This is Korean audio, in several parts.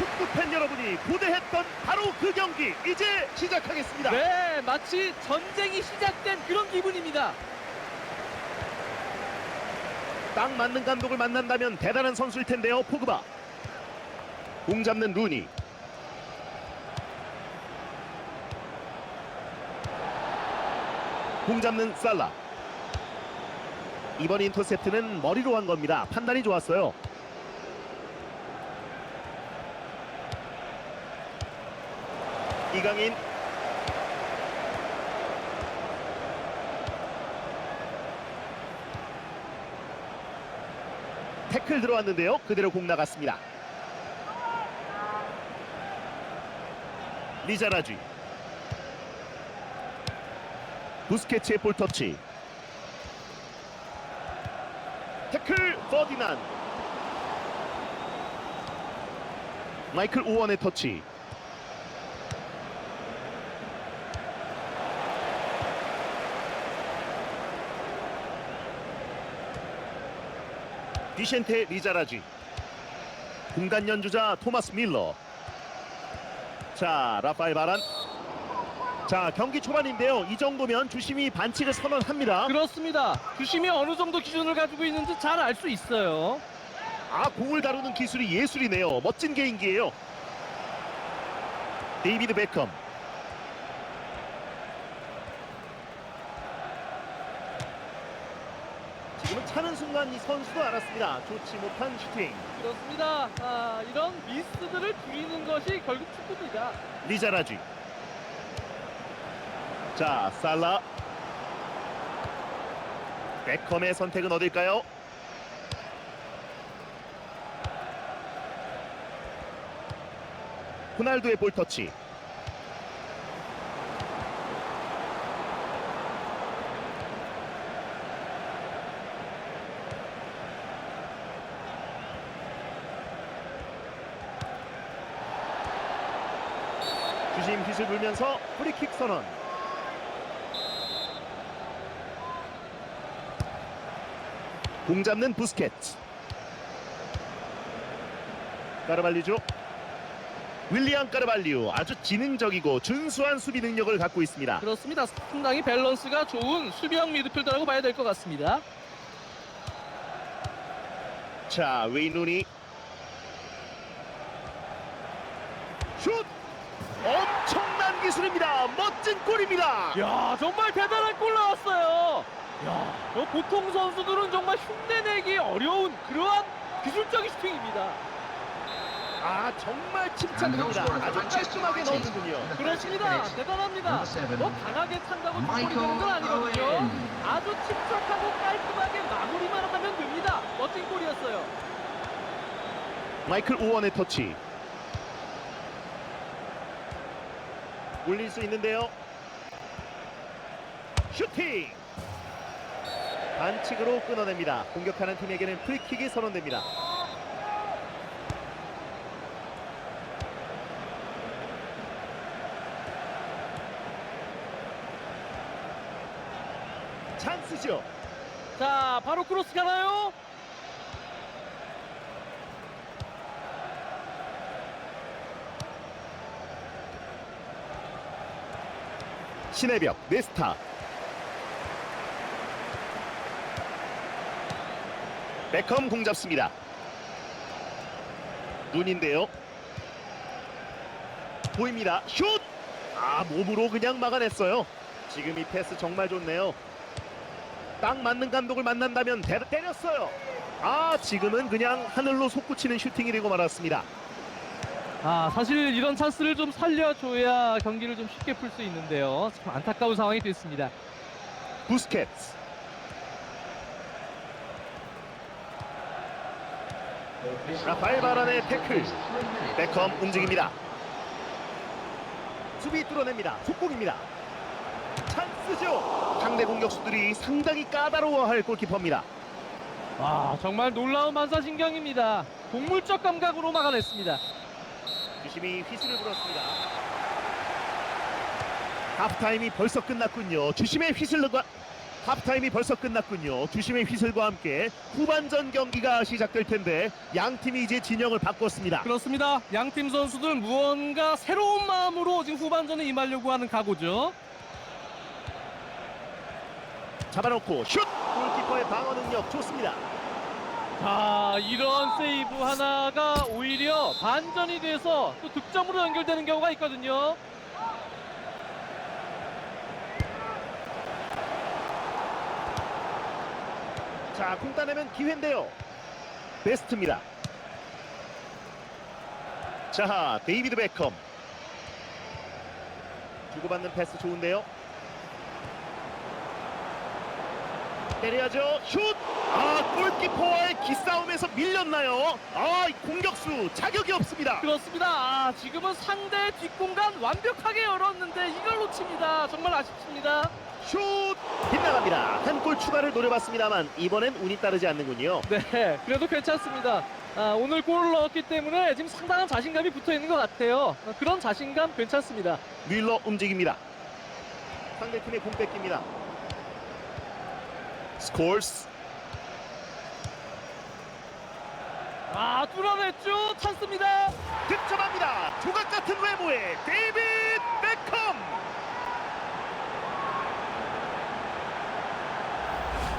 축구 팬 여러분이 고대했던 바로 그 경기 이제 시작하겠습니다. 네, 마치 전쟁이 시작된 그런 기분입니다. 딱 맞는 감독을 만난다면 대단한 선수일 텐데요. 포그바. 공 잡는 루니. 공 잡는 살라. 이번 인터셉트는 머리로 한 겁니다. 판단이 좋았어요. 이강인. 태클 들어왔는데요. 그대로 공 나갔습니다. 리자라쥐 부스케츠의 볼터치. 태클 퍼디난. 마이클 오원의 터치 디셴테 리자라쥐 공간 연주자 토마스 밀러. 자 라파엘 바란. 자 경기 초반인데요. 이 정도면 주심이 반칙을 선언합니다. 그렇습니다. 주심이 어느 정도 기준을 가지고 있는지 잘 알 수 있어요. 아 공을 다루는 기술이 예술이네요. 멋진 개인기예요. 데이비드 베컴 지금은 차는 순간 이 선수도 알았습니다 좋지 못한 슈팅 그렇습니다. 아, 이런 미스들을 줄이는 것이 결국 축구입니다. 리자라쥐 자 살라 베컴의 선택은 어딜까요? 호날두의 볼터치 주심 휘슬 불면서 프리킥 선언. 공 잡는 부스켓. 까르발리죠? 윌리안 까르발리오 아주 지능적이고 준수한 수비 능력을 갖고 있습니다. 그렇습니다. 상당히 밸런스가 좋은 수비형 미드필더라고 봐야 될 것 같습니다. 자 웨인 루니. 슛 기술입니다 멋진 골입니다 야 정말 대단한 골 나왔어요. 야, 어, 보통 선수들은 정말 흉내내기 어려운 그러한 기술적인 슈팅입니다. 아 정말 칭찬합니다 아주 깔끔하게 넣는군요 그렇습니다. 대단합니다. 뭐 강하게 찬다고 골이 되는 건 아니거든요. 아주 침착하고 깔끔하게 마무리만 하면 됩니다. 멋진 골이었어요. 마이클 오원의 터치 올릴 수 있는데요. 슈팅! 반칙으로 끊어냅니다. 공격하는 팀에게는 프리킥이 선언됩니다. 찬스죠. 자, 바로 크로스 가나요? 신의 벽 네스타. 베컴 공 잡습니다. 눈인데요. 보입니다. 슛! 아 몸으로 그냥 막아냈어요. 지금 이 패스 정말 좋네요. 딱 맞는 감독을 만난다면 대, 때렸어요. 아 지금은 그냥 하늘로 솟구치는 슈팅이 되고 말았습니다 아, 사실 이런 찬스를 좀 살려줘야 경기를 좀 쉽게 풀 수 있는데요. 참 안타까운 상황이 됐습니다. 부스켓스 라파엘 바란의 태클 베컴 움직입니다 수비 뚫어냅니다 속공입니다 찬스죠 상대 공격수들이 상당히 까다로워할 골키퍼입니다 와, 정말 놀라운 반사신경입니다. 동물적 감각으로 막아냈습니다. 주심이 휘슬을 불었습니다 하프타임이 벌써 끝났군요 주심의 휘슬과 하프타임이 벌써 끝났군요. 주심의 휘슬과 함께 후반전 경기가 시작될 텐데 양 팀이 이제 진영을 바꿨습니다. 그렇습니다. 양 팀 선수들 무언가 새로운 마음으로 지금 후반전에 임하려고 하는 각오죠. 잡아놓고 슛! 골키퍼의 방어 능력 좋습니다. 자, 이런 세이브 하나가 오히려 반전이 돼서 또 득점으로 연결되는 경우가 있거든요. 자, 공 따내면 기회인데요. 베스트입니다. 자, 데이비드 베컴. 주고받는 패스 좋은데요. 때려야죠. 슛! 아, 골키퍼와의 기싸움에서 밀렸나요? 아, 이 공격수 자격이 없습니다. 그렇습니다. 아, 지금은 상대 뒷공간 완벽하게 열었는데 이걸 놓칩니다. 정말 아쉽습니다. 슛! 빗나갑니다. 한 골 추가를 노려봤습니다만 이번엔 운이 따르지 않는군요. 네, 그래도 괜찮습니다. 아, 오늘 골을 넣었기 때문에 지금 상당한 자신감이 붙어 있는 것 같아요. 아, 그런 자신감 괜찮습니다. 윌러 움직입니다. 상대팀의 공 뺏깁니다. 스콜스 아, 뚫어냈죠. 찬스입니다. 득점합니다. 조각 같은 외모의 데이비드 베컴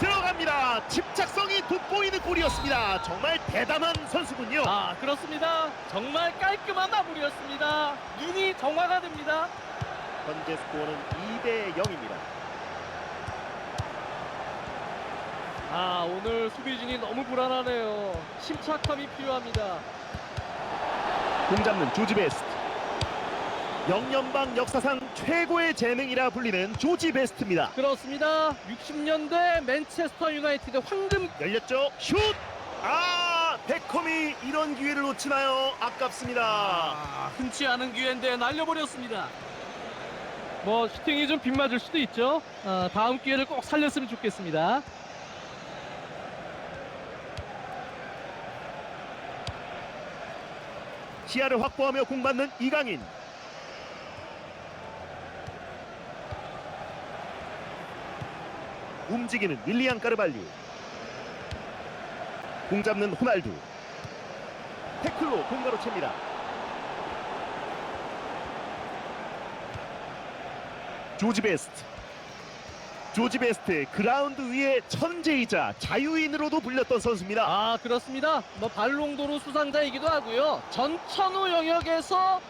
들어갑니다. 집착성이 돋보이는 골이었습니다. 정말 대단한 선수군요. 아, 그렇습니다. 정말 깔끔한 마무리였습니다. 눈이 정화가 됩니다. 현재 스코어는 2대 0입니다. 아, 오늘 수비진이 너무 불안하네요. 침착함이 필요합니다. 공 잡는 조지 베스트. 영연방 역사상 최고의 재능이라 불리는 조지 베스트입니다. 그렇습니다. 60년대 맨체스터 유나이티드 황금 열렸죠? 슛! 아, 베컴이 이런 기회를 놓치나요? 아깝습니다. 아, 흔치 않은 기회인데 날려버렸습니다. 뭐 슈팅이 좀 빗맞을 수도 있죠. 아, 다음 기회를 꼭 살렸으면 좋겠습니다. 시야를 확보하며 공받는 이강인. 움직이는 윌리안 까르발류. 공 잡는 호날두. 태클로 공가로 챕니다. 조지 베스트. 조지 베스트 그라운드 위의 천재이자 자유인으로도 불렸던 선수입니다. 아 그렇습니다. 뭐 발롱도르 수상자이기도 하고요. 전천후 영역에서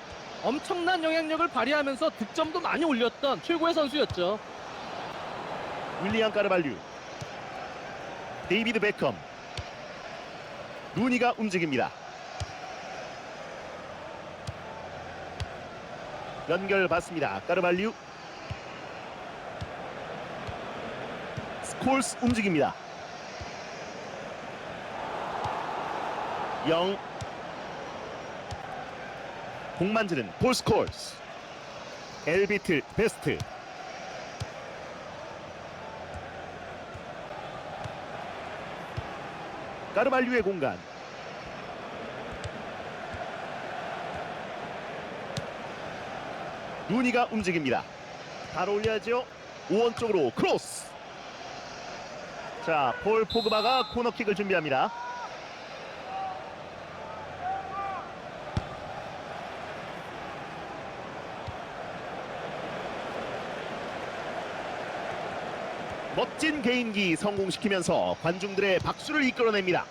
엄청난 영향력을 발휘하면서 득점도 많이 올렸던 최고의 선수였죠. 윌리안 까르발류 데이비드 베컴 루니가 움직입니다 연결 받습니다 까르발류 콜스 움직입니다. 영. 공만 지는 볼 스콜스. 엘비트 베스트. 까르발류의 공간. 루니가 움직입니다. 바로 올려야죠. 오원 쪽으로 크로스 자 폴 포그바가 코너킥을 준비합니다 멋진 개인기 성공시키면서 관중들의 박수를 이끌어냅니다.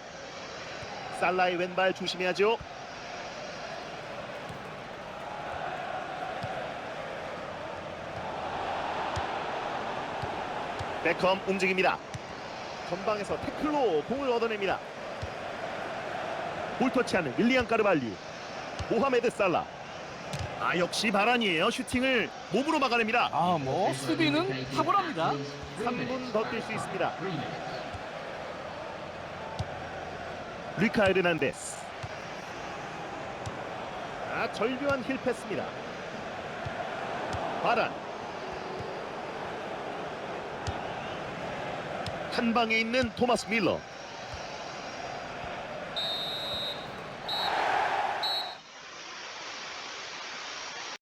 살라의 왼발 조심해야죠. 베컴 움직입니다. 전방에서 태클로 공을 얻어냅니다. 볼 터치하는 윌리안 까르발류. 모하메드 살라. 아 역시 바란이에요. 슈팅을 몸으로 막아냅니다. 아 뭐 수비는 탁월합니다. 3분 더 뛸 수 있습니다. 리카 에르난데스. 아, 절묘한 힐 패스입니다. 바란. 한 방에 있는 토마스 밀러.